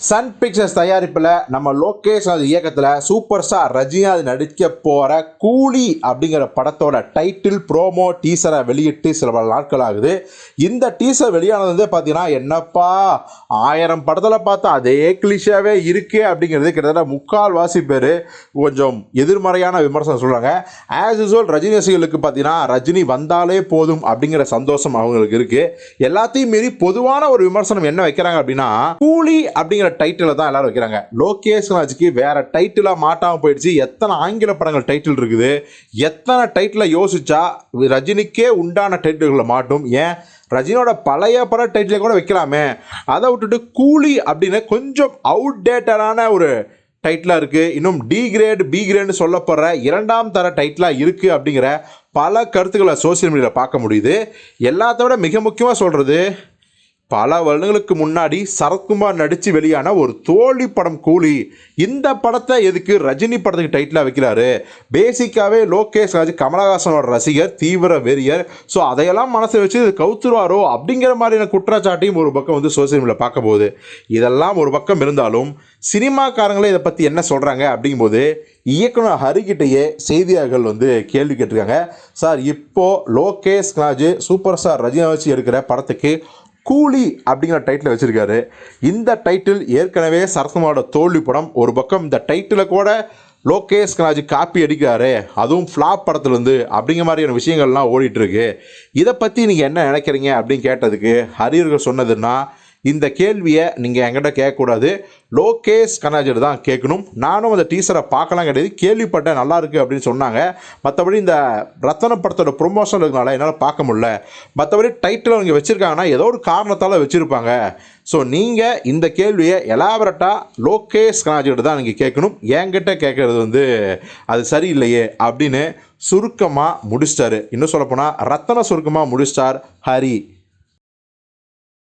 Sun pictures தயாரிப்பில் நம்ம லோகேஷ் அது இயக்கத்தில் சூப்பர் ஸ்டார் ரஜினிகாந்த் நடிக்க போகிற கூலி அப்படிங்கிற படத்தோட டைட்டில் ப்ரோமோ டீசரை வெளியிட்டு சில பல நாட்கள் ஆகுது. இந்த டீசர் வெளியானது வந்து பார்த்தீங்கன்னா என்னப்பா ஆயிரம் படத்தில் பார்த்தா அதே கிளிஷாவே இருக்கே அப்படிங்கிறது கிட்டத்தட்ட முக்கால் வாசி பேர் கொஞ்சம் எதிர்மறையான விமர்சனம் சொல்கிறாங்க ஆஸ் யூஸ்வல் ரஜினி ரசிகர்களுக்கு பார்த்தீங்கன்னா ரஜினி வந்தாலே போதும் அப்படிங்கிற சந்தோஷம் அவங்களுக்கு இருக்குது எல்லாத்தையும் மீறி பொதுவான ஒரு விமர்சனம் என்ன வைக்கிறாங்க அப்படின்னா கூலி அப்படிங்கிற டைட்டில் தான் எல்லாரும் வைக்கிறாங்க. லோகேஷ் ராஜுக்கு வேற டைட்டிலாக மாட்டாமல் போயிடுச்சு. எத்தனை ஆங்கில படங்கள் டைட்டில் இருக்குது. எத்தனை டைட்டிலை யோசிச்சா ரஜினிக்கே உண்டான டைட்டில்களை மாட்டும். ஏன்? ரஜினியோட பழைய பட டைட்டிலை கூட வைக்கலாமே. அதை விட்டுட்டு கூலி அப்படின்னு கொஞ்சம் அவுடேட்டடான ஒரு டைட்டிலாக இருக்குது இன்னும் டி கிரேட் பி கிரேட்னு சொல்லப்படுற இரண்டாம் தர டைட்டிலாக இருக்குது அப்படிங்கிற பல கருத்துக்களை சோசியல் மீடியாவில் பார்க்க முடியுது. எல்லாத்த விட மிக முக்கியமாக சொல்கிறது பல வருடங்களுக்கு முன்னாடி சரத்குமார் நடித்து வெளியான ஒரு தோல்வி படம் கூலி. இந்த படத்தை எதுக்கு ரஜினி படத்துக்கு டைட்டிலாக வைக்கிறாரு? பேசிக்காகவே லோகேஷ் ராஜ் கமலஹாசனோட ரசிகர் தீவிர வெறியர். ஸோ அதையெல்லாம் மனசை வச்சு இது கவுத்துருவாரோ அப்படிங்கிற மாதிரியான குற்றச்சாட்டையும் ஒரு பக்கம் வந்து சோசியல் மீடியாவில் பார்க்க போகுது. இதெல்லாம் ஒரு பக்கம் இருந்தாலும் சினிமாக்காரங்களே இதை பற்றி என்ன சொல்கிறாங்க அப்படிங்கும்போது இயக்குனர் ஹரிக்கிட்டேயே செய்தியாளர்கள் வந்து கேள்வி கேட்டிருக்காங்க. சார் இப்போது லோகேஷ் ராஜ் சூப்பர் ஸ்டார் ரஜினி வச்சு எடுக்கிற படத்துக்கு கூலி அப்படிங்கிற டைட்டில் வச்சுருக்காரு. இந்த டைட்டில் ஏற்கனவே சரத்குமாரோட தோல்வி படம் ஒரு பக்கம். இந்த டைட்டிலை கூட லோகேஷ் கனாஜ் காப்பி அடிக்கிறாரு. அதுவும் ஃப்ளாப் படத்துலேருந்து அப்படிங்கிற மாதிரியான விஷயங்கள்லாம் ஓடிட்டுருக்கு இதை பற்றி நீங்கள் என்ன நினைக்கிறீங்க அப்படின்னு கேட்டதுக்கு ஹரியர்கள் சொன்னதுன்னா இந்த கேள்வியை நீங்கள் என்கிட்ட கேட்கக்கூடாது. லோகேஷ் கனாஜர் தான் கேட்கணும். நானும் அந்த டீசரை பார்க்கலாம் கிடையாது. கேள்விப்பட்டேன் நல்லா இருக்குது அப்படின்னு சொன்னாங்க. மற்றபடி இந்த ரத்தன படத்தோட ப்ரொமோஷன் இருக்கனால என்னால் பார்க்க முடியல. மற்றபடி டைட்டில் அவங்க வச்சுருக்காங்கன்னா ஏதோ ஒரு காரணத்தால் வச்சுருப்பாங்க. ஸோ நீங்கள் இந்த கேள்வியை எலாபரட்டாக லோகேஷ் கனாஜிட்ட தான் நீங்கள் கேட்கணும். என்கிட்ட கேட்குறது வந்து அது சரியில்லையே அப்படின்னு சுருக்கமாக முடிச்சிட்டாரு. இன்னும் சொல்லப்போனால் ரத்தன சுருக்கமாக முடிச்சிட்டார் ஹரி.